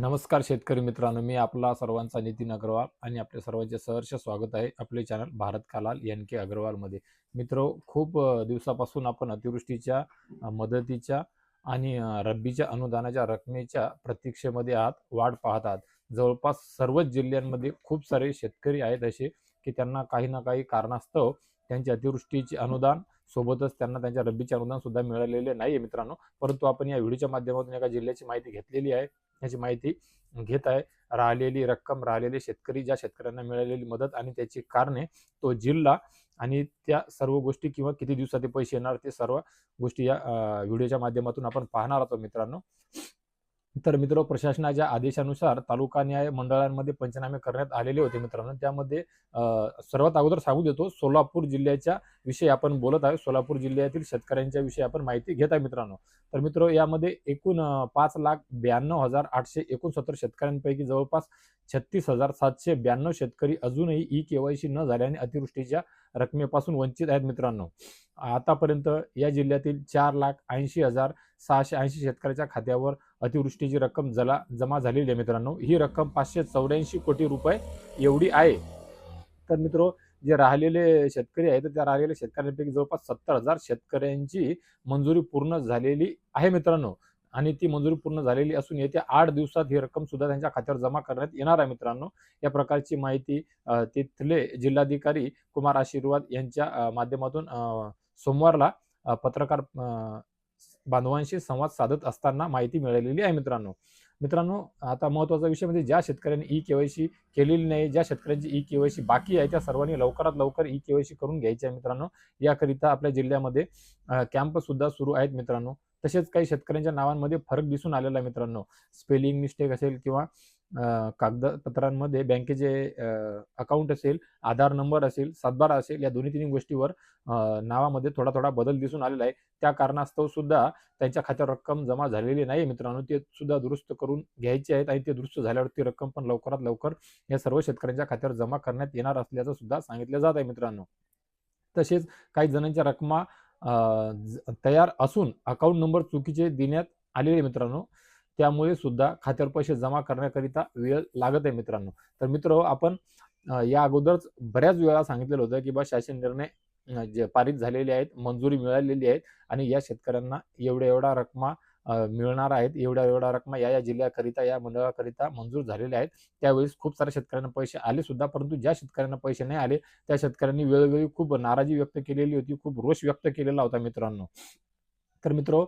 नमस्कार शेतकरी मित्रांनो मी आपला सर्वांचा नितीन अग्रवाल आणि आपल्या सर्वांचे सहर्ष स्वागत आहे आपले channel Bharat Kalal N K अग्रवालमध्ये. मित्र खूप दिवसापासून आपण अतिवृष्टीच्या मदतीच्या आणि रब्बीच्या अनुदानाच्या रकमेच्या प्रतीक्षेमध्ये आहात वाढ पाहत आहात. जवळपास सर्वच जिल्ह्यांमध्ये खूप सारे शेतकरी आहेत असे की त्यांना काही ना काही कारणास्तव त्यांची अतिवृष्टीचे अनुदान सोबतच त्यांना त्यांच्या रब्बीचे अनुदान सुद्धा मिळालेले नाही आहे मित्रांनो. परंतु आपण या व्हिडिओच्या माध्यमातून एका जिल्ह्याची माहिती घेतलेली आहे. याची माहिती घेत आहे. राहिलेली रक्कम राहिलेले शेतकरी ज्या शेतकऱ्यांना मिळालेली मदत आणि त्याची कारणे तो जिल्हा आणि त्या सर्व गोष्टी किंवा किती दिवसात ते पैसे येणार ते सर्व गोष्टी या व्हिडिओच्या माध्यमातून आपण पाहणार आहोत मित्रांनो. तर मित्र प्रशासनाच्या आदेशानुसार तालुका न्याय मंडळांमध्ये पंचनामे करण्यात आलेले होते मित्रांनो. त्यामध्ये सर्वात अगोदर सांगू देतो सोलापूर जिल्ह्याच्या विषयी आपण बोलत आहे. सोलापूर जिल्ह्यातील शेतकऱ्यांच्या विषयी आपण माहिती घेत आहे मित्रांनो. तर मित्र यामध्ये एकूण पाच लाख ब्याण्णव हजार आठशे एकोणसत्तर शेतकऱ्यांपैकी जवळपास छत्तीस हजार सातशे ब्याण्णव शेतकरी अजूनही ई केवायसी न झाल्याने अतिवृष्टीच्या रकमेपासून वंचित आहेत मित्रांनो. आतापर्यंत या जिल्ह्यातील चार लाख ऐंशी हजार सहाशे ऐंशी शेतकऱ्याच्या खात्यावर अतिवृष्टीची रक्कम जला जमा झालेली आहे मित्रांनो. ही रक्कम पाचशे चौऱ्याऐंशी कोटी रुपये एवढी आहे. तर मित्र जे राहिलेले शेतकरी आहेत त्या राहिलेल्या शेतकऱ्यांपैकी जवळपास सत्तर हजार शेतकऱ्यांची मंजुरी पूर्ण झालेली आहे मित्रांनो. आणि ती मंजुरी पूर्ण झालेली असून येत्या आठ दिवसात ही रक्कम सुद्धा त्यांच्या खात्यावर जमा करण्यात येणार आहे मित्रांनो. या प्रकारची माहिती तिथले जिल्हाधिकारी कुमार आशीर्वाद यांच्या माध्यमातून सोमवारला पत्रकार बांधवांशी संवाद साधत असताना माहिती मिळालेली आहे मित्रांनो. मित्रांनो आता महत्त्वाचा विषय म्हणजे ज्या शेतकऱ्यांनी ई केवायसी केलेली नाही ज्या शेतकऱ्यांची ई केवायसी बाकी आहे त्या सर्वांनी लवकरात लवकर ई केवायसी करून घ्यायची आहे मित्रांनो. याकरिता आपल्या जिल्ह्यामध्ये कॅम्प सुद्धा सुरू आहेत मित्रांनो. तसेच काही शेतकऱ्यांच्या नावांमध्ये फरक दिसून आलेला आहे मित्रांनो. स्पेलिंग मिस्टेक असेल किंवा कागदपत्रांमध्ये बँकेचे अकाउंट असेल आधार नंबर असेल सातबारा असेल या दोन्ही तिन्ही गोष्टीवर नावामध्ये थोडा थोडा बदल दिसून आलेला आहे. त्या कारणास्तव सुद्धा त्यांच्या खात्यावर रक्कम जमा झालेली नाही मित्रांनो. ते सुद्धा दुरुस्त करून घ्यायचे आहेत आणि ते दुरुस्त झाल्यावर ती रक्कम पण लवकरात लवकर या सर्व शेतकऱ्यांच्या खात्यावर जमा करण्यात येणार असल्याचं सुद्धा सांगितलं जात आहे मित्रांनो. तसेच काही जणांच्या रकमा तयार असून अकाउंट नंबर चुकीचे देण्यात आलेले मित्रांनो. त्यामुळे सुद्धा खात्यावर पैसे जमा करण्याकरिता वेळ लागत आहे मित्रांनो. तर मित्र आपण या अगोदरच बऱ्याच वेळा सांगितलेलं होतं की बा शासन निर्णय जे पारित झालेले आहेत मंजुरी मिळालेली आहेत आणि या शेतकऱ्यांना एवढ्या एवढा रकमा मिळणार आहेत एवढ्या एवढा रकमा या या जिल्ह्याकरिता या मंडळाकरिता मंजूर झालेल्या आहेत. त्यावेळेस खूप साऱ्या शेतकऱ्यांना पैसे आले सुद्धा परंतु ज्या शेतकऱ्यांना पैसे नाही आले त्या शेतकऱ्यांनी वेळोवेळी खूप नाराजी व्यक्त केलेली होती खूप रोष व्यक्त केलेला होता मित्रांनो. तर मित्र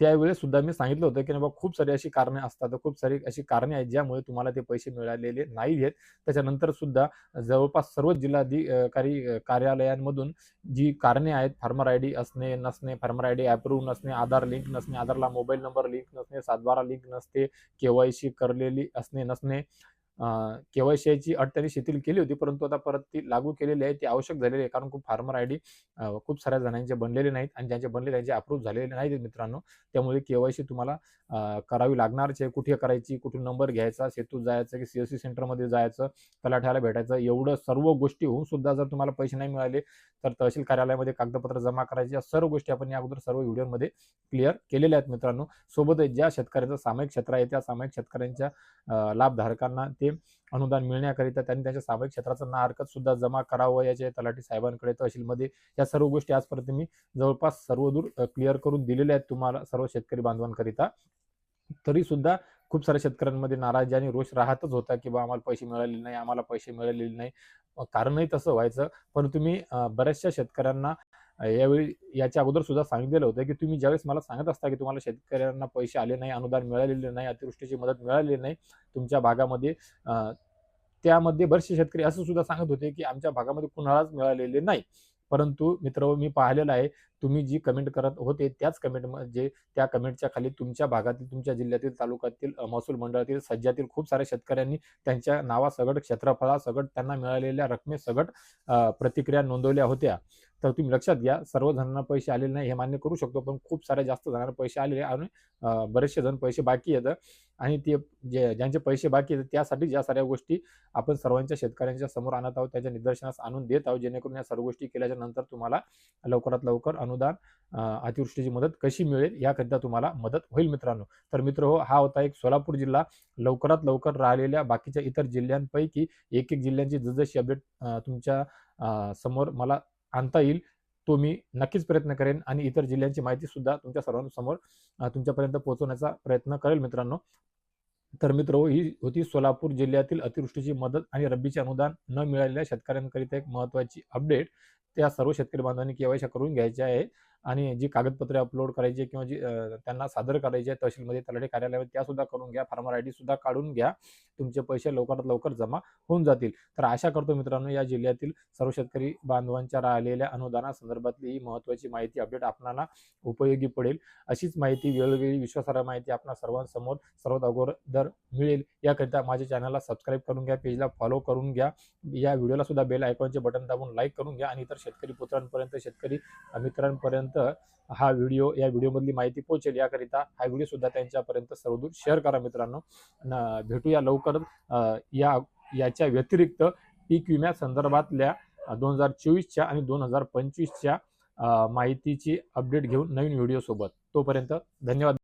त्यावेळेस सुद्धा मी सांगितलं होतं की बाबा खूप सारी अशी कारणे असतात. खूप सारी अशी कारणे आहेत ज्यामुळे तुम्हाला ते पैसे मिळालेले नाही आहेत. त्याच्यानंतर सुद्धा जवळपास सर्व जिल्हाधिकारी कार्यालयांमधून जी कारणे आहेत फार्मर आय डी असणे नसणे फार्मर आय डी अप्रूव्ह नसणे आधार लिंक नसणे आधारला मोबाईल नंबर लिंक नसणे सातबारा लिंक नसते केवायसी करलेली असणे नसणे केवायसीआयची अट त्यांनी शिथिल केली होती परंतु आता परत ती लागू केलेली आहे ती आवश्यक झालेली आहे. कारण खूप फार्मर आय डी खूप साऱ्या जणांचे बनलेले नाहीत आणि ज्यांचे बनले त्यांचे अप्रूव्ह झालेले नाहीत मित्रांनो. त्यामुळे केवायसी तुम्हाला करावी लागणारच आहे. कुठे करायची कुठून नंबर घ्यायचा सेतूत जायचं की सीएससी सेंटरमध्ये जायचं तलाठ्याला भेटायचं एवढं सर्व गोष्टी होऊन सुद्धा जर तुम्हाला पैसे नाही मिळाले तर तहसील कार्यालयामध्ये कागदपत्र जमा करायची या सर्व गोष्टी आपण या अगोदर सर्व व्हिडिओमध्ये क्लिअर केलेल्या आहेत मित्रांनो. सोबतच ज्या शेतकऱ्याचं सामायिक क्षेत्र आहे त्या सामायिक शेतकऱ्यांच्या लाभधारकांना ते अनुदान मिळण्याकरिता त्यांनी त्यांच्या सामायिक क्षेत्राचं ना हरकत सुद्धा जमा करावं याचे तलाठी साहेबांकडे तहसीलमध्ये या सर्व गोष्टी आजपर्यंत मी जवळपास सर्व दूर क्लिअर करून दिलेल्या आहेत तुम्हाला सर्व शेतकरी बांधवांकरिता. तरी सुद्धा खूप साऱ्या शेतकऱ्यांमध्ये नाराजी आणि रोष राहतच होता की बा आम्हाला पैसे मिळालेले नाही आम्हाला पैसे मिळालेले नाही. कारणही तसं व्हायचं पण तुम्ही बऱ्याचशा शेतकऱ्यांना यावेळी याच्या अगोदर सुद्धा सांगितलेलं होतं की तुम्ही ज्यावेळेस मला सांगत असता की तुम्हाला शेतकऱ्यांना पैसे आले नाही अनुदान मिळालेले नाही अतिवृष्टीची मदत मिळालेली नाही तुमच्या भागामध्ये त्यामध्ये बरेचसे शेतकरी असं सुद्धा सांगत होते की आमच्या भागामध्ये कुणालाच मिळालेले नाही. परंतु मित्र मी पाहिलेलं आहे तुम्ही जी कमेंट करत होते त्याच कमेंट म्हणजे त्या कमेंटच्या खाली तुमच्या भागातील तुमच्या जिल्ह्यातील तालुक्यातील महसूल मंडळातील सज्जातील खूप साऱ्या शेतकऱ्यांनी त्यांच्या नावासगट क्षेत्रफळासगट त्यांना मिळालेल्या रकमेसगट प्रतिक्रिया नोंदवल्या होत्या. तर तुम्ही लक्षात घ्या सर्व जणांना पैसे आलेले नाही हे मान्य करू शकतो पण खूप साऱ्या जास्त जणांना पैसे आलेले आणि बरेचसे जण पैसे बाकी येतं आणि ते जे ज्यांचे पैसे बाकी आहेत त्यासाठी ज्या साऱ्या गोष्टी आपण सर्वांच्या शेतकऱ्यांच्या समोर आणत आहोत त्याच्या निदर्शनास आणून देत आहोत जेणेकरून या सर्व गोष्टी केल्याच्यानंतर तुम्हाला लवकरात लवकर अनुदान अतिवृष्टीची मदत कशी मिळेल याकरिता तुम्हाला मदत होईल मित्रांनो. तर मित्र हो हा होता एक सोलापूर जिल्हा लवकरात लवकर राहिलेल्या बाकीच्या इतर जिल्ह्यांपैकी एक एक जिल्ह्यांची जसजशी अपडेट तुमच्यासमोर मला आणता येईल तो मी नक्कीच प्रयत्न करेन आणि इतर जिल्ह्यांची माहिती सुद्धा तुमच्या सर्वांसमोर तुमच्यापर्यंत पोहोचवण्याचा प्रयत्न करेल मित्रांनो. तर मित्र ही होती सोलापूर जिल्ह्यातील अतिवृष्टीची मदत आणि रब्बीचे अनुदान न मिळालेल्या शेतकऱ्यांकरिता एक महत्त्वाची अपडेट. त्या सर्व शेतकरी बांधवांनी केवायशा करून घ्यायची आहे. आणि जी कागदपत्रे अपलोड करायची किंवा जी त्यांना सादर करायची आहे तहसीलमध्ये तलाठी कार्यालयामध्ये त्या सुद्धा करून घ्या. फार्मर आय डी सुद्धा काढून घ्या. तुमचे पैसे लवकरात लवकर जमा होऊन जातील. तर आशा करतो मित्रांनो या जिल्ह्यातील सर्व शेतकरी बांधवांच्या राहिलेल्या अनुदानासंदर्भातली ही महत्त्वाची माहिती अपडेट आपणाला उपयोगी पडेल. अशीच माहिती वेळोवेळी विश्वासार्ह माहिती आपणा सर्वांसमोर सर्वात अगोदर मिळेल. याकरिता माझ्या चॅनलला सबस्क्राईब करून घ्या पेजला फॉलो करून घ्या. या व्हिडिओला सुद्धा बेल आयकॉनचे बटन दाबून लाईक करून घ्या. आणि इतर शेतकरी पुत्रांपर्यंत शेतकरी मित्रांपर्यंत हा व्हिडिओ या व्हिडिओमधली माहिती पोहोचेल. याकरिता हा व्हिडिओ सुद्धा त्यांच्यापर्यंत सर्वदूर शेअर करा मित्रांनो. भेटूया लवकर. या याच्या व्यतिरिक्त पीक विम्या संदर्भातल्या दोन हजार चोवीसच्या आणि दोन हजार पंचवीसच्या माहितीची अपडेट घेऊन नवीन व्हिडिओ सोबत तोपर्यंत धन्यवाद.